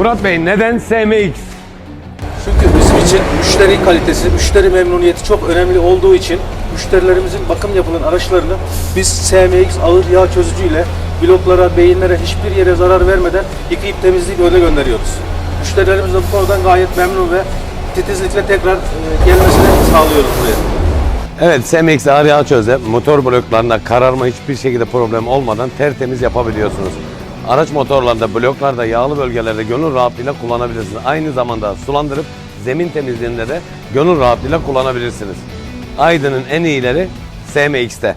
Murat Bey neden SMX? Çünkü bizim için müşteri kalitesi, müşteri memnuniyeti çok önemli olduğu için müşterilerimizin bakım yapılan araçlarını biz SMX ağır yağ çözücüyle bloklara, beyinlere hiçbir yere zarar vermeden yıkayıp temizleyip öyle gönderiyoruz. Müşterilerimiz de bu konudan gayet memnun ve titizlikle tekrar e, gelmesini sağlıyoruz buraya. Evet SMX ağır yağ çöze motor bloklarında kararma hiçbir şekilde problem olmadan tertemiz yapabiliyorsunuz. Araç motorlarında, bloklarda, yağlı bölgelerde gönül rahatlığıyla kullanabilirsiniz. Aynı zamanda sulandırıp zemin temizliğinde de gönül rahatlığıyla kullanabilirsiniz. Aydın'ın en iyileri SMX'te.